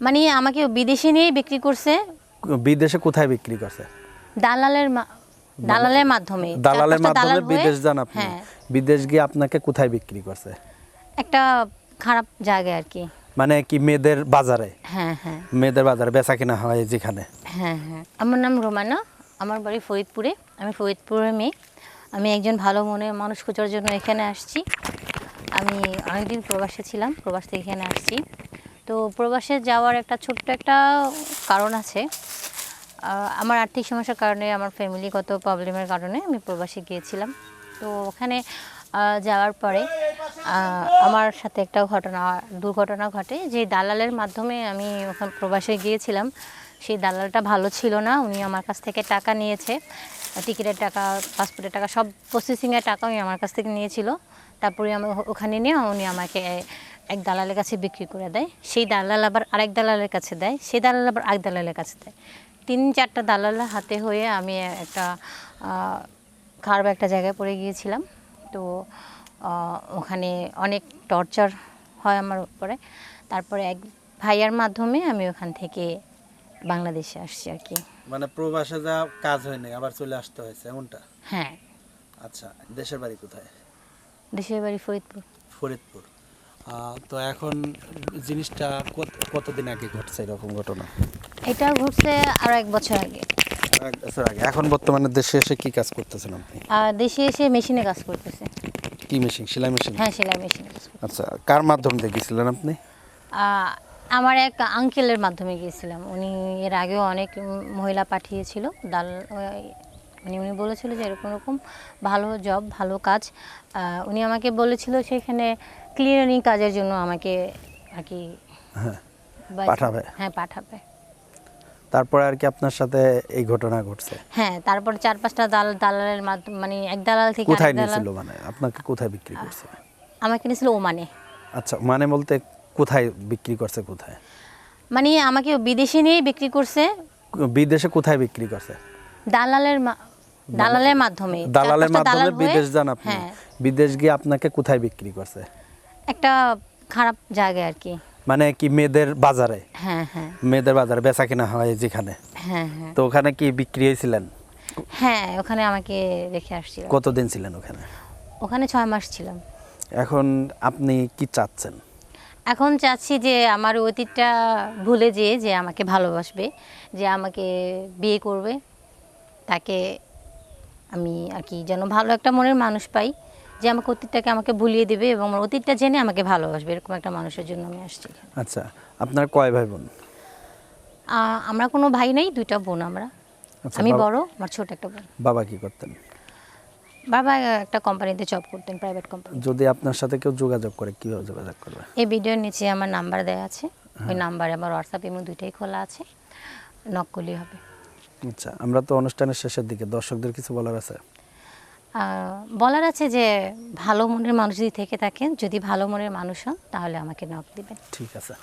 মানে আমাকে বিদেশে নিয়ে বিক্রি করছে। বিদেশে কোথায় বিক্রি করছে? দালালের দালালের মাধ্যমে। মানে দালালের মাধ্যমে বিদেশ যান আপনি। হ্যাঁ। বিদেশ গিয়ে আপনাকে কোথায় বিক্রি করছে? একটা খারাপ জায়গায় আর কি। মানে কি মেয়েদের বাজারে? হ্যাঁ হ্যাঁ। মেয়েদের বাজারে বেচা কিনা হয় যেখানে? হ্যাঁ হ্যাঁ। আমার নাম রোমানা। আমার বাড়ি ফরিদপুরে। আমি ফরিদপুরের মেয়ে। আমি একজন ভালো মনের মানুষ খোঁজার জন্য এখানে আসছি। আমি অনেকদিন প্রবাসে ছিলাম। প্রবাস থেকে এখানে আসছি। তো প্রবাসে যাওয়ার একটা ছোট্ট একটা কারণ আছে। আমার আর্থিক সমস্যার কারণে, আমার ফ্যামিলিগত প্রবলেমের কারণে আমি প্রবাসে গিয়েছিলাম। তো ওখানে যাওয়ার পরে আমার সাথে একটা ঘটনা, দুর্ঘটনা ঘটে। যে দালালের মাধ্যমে আমি ওখানে প্রবাসে গিয়েছিলাম, সেই দালালটা ভালো ছিল না। উনি আমার কাছ থেকে টাকা নিয়েছে। টিকিটের টাকা পাসপোর্টের টাকা, সব প্রসেসিংয়ের টাকা উনি আমার কাছ থেকে নিয়েছিল। তারপরে আমি ওখানে নিয়ে উনি আমাকে এক দালালের কাছে বিক্রি করে দেয় সেই দালাল আবার আরেক দালালের কাছে দেয় সেই দালাল আবার আরেক দালালের কাছে দেয়। তিন চারটা দালালের হাতে হয়ে আমি একটা খারাপ একটা জায়গায় পড়ে গিয়েছিলাম। তো ওখানে অনেক টর্চার হয় আমার উপরে। তারপরে এক ভাইয়ার মাধ্যমে আমি ওখান থেকে বাংলাদেশে আসছি আর কি। মানে প্রবাসে যা কাজ হয়নি আবার চলে আসতে হয়েছে এমনটা? হ্যাঁ। আচ্ছা দেশের বাড়ি কোথায়? দেশের বাড়ি ফরিদপুর। ফরিদপুর। তো এখন জিনিসটা কতদিন আগে ঘটছে এরকম ঘটনা? এটা ঘটছে আরও এক বছর আগে। এক বছর আগে। এখন বর্তমানে দেশে এসে কি কাজ করতেছেন আপনি? দেশে এসে মেশিনে কাজ করতেছে। কি মেশিন? সেলাই মেশিন? হ্যাঁ সেলাই মেশিন আচ্ছা কার মাধ্যমে দেখেছিলেন আপনি? আমার এক আঙ্কেলের মাধ্যমে গিয়েছিলাম। উনি এর আগেও অনেক মহিলা পাঠিয়েছিল। দাল মানে উনি বলেছিল যে এরকম এরকম ভালো জব ভালো কাজ। উনি আমাকে বলেছিল সেখানে ক্লিয়ারিং কাজের জন্য আমাকে আর কি হ্যাঁ পাঠাবে। হ্যাঁ পাঠাবে। তারপরে আর কি আপনার সাথে এই ঘটনা ঘটছে? হ্যাঁ তারপর চার পাঁচটা দাল দালালের মানে এক দালাল থেকে কোথায় নিয়েছিল মানে? আপনাকে কোথায় বিক্রি করছে? আমাকে নিয়েছিল ওমানে। আচ্ছা মানে বলতে কোথায় বিক্রি করছে কোথায়? মানে আমাকে বিদেশে নিয়ে বিক্রি করছে। বিদেশে কোথায় বিক্রি করছে? দালালের দালালের মাধ্যমে। দালালের মাধ্যমে বিদেশ যান আপনি। হ্যাঁ। বিদেশ গিয়ে আপনাকে কোথায় বিক্রি করছে? একটা খারাপ জায়গায় আর কি। মানে কি মেয়েদের বাজারে? হ্যাঁ হ্যাঁ। মেয়েদের বাজারে বেচা কিনা হয় যেখানে। হ্যাঁ হ্যাঁ। তো ওখানে কি বিক্রি হয়েছিলেন? হ্যাঁ ওখানে আমাকে রেখে আসছিল কতদিন ছিলেন ওখানে? ওখানে ছয় মাস ছিলাম। এখন আপনি কি চাচ্ছেন? এখন চাচ্ছি যে আমার অতীতটা ভুলে যেয়ে যে আমাকে ভালোবাসবে যে আমাকে বিয়ে করবে তাকে আমি আর কি যেন ভালো একটা মনের মানুষ পাই যে আমাকে অতীতটাকে আমাকে ভুলিয়ে দেবে এবং আমার অতীতটা জেনে আমাকে ভালোবাসবে এরকম একটা মানুষের জন্য আমি আসছি আচ্ছা আপনার কয় ভাই বোন আমরা কোনো ভাই নেই দুইটা বোন আমরা। আচ্ছা, আমি বড় আমার ছোট একটা বোন। বাবা কি করতেন? বাবা একটা কোম্পানিতে জব করতেন প্রাইভেট কোম্পানি যদি আপনার সাথে কেউ যোগাযোগ করে কীভাবে যোগাযোগ করবে? এই ভিডিওর নিচে আমার নাম্বার দেওয়া আছে। ওই নাম্বারে আমার হোয়াটসঅ্যাপ এবং দুইটাই খোলা আছে। নক করলেই হবে। আচ্ছা আমরা তো অনুষ্ঠানের শেষের দিকে দর্শকদের কিছু বলার আছে? বলার আছে যে ভালো মনের মানুষ যদি থেকে থাকেন যদি ভালো মনের মানুষ হন তাহলে আমাকে নক দিবেন। ঠিক আছে।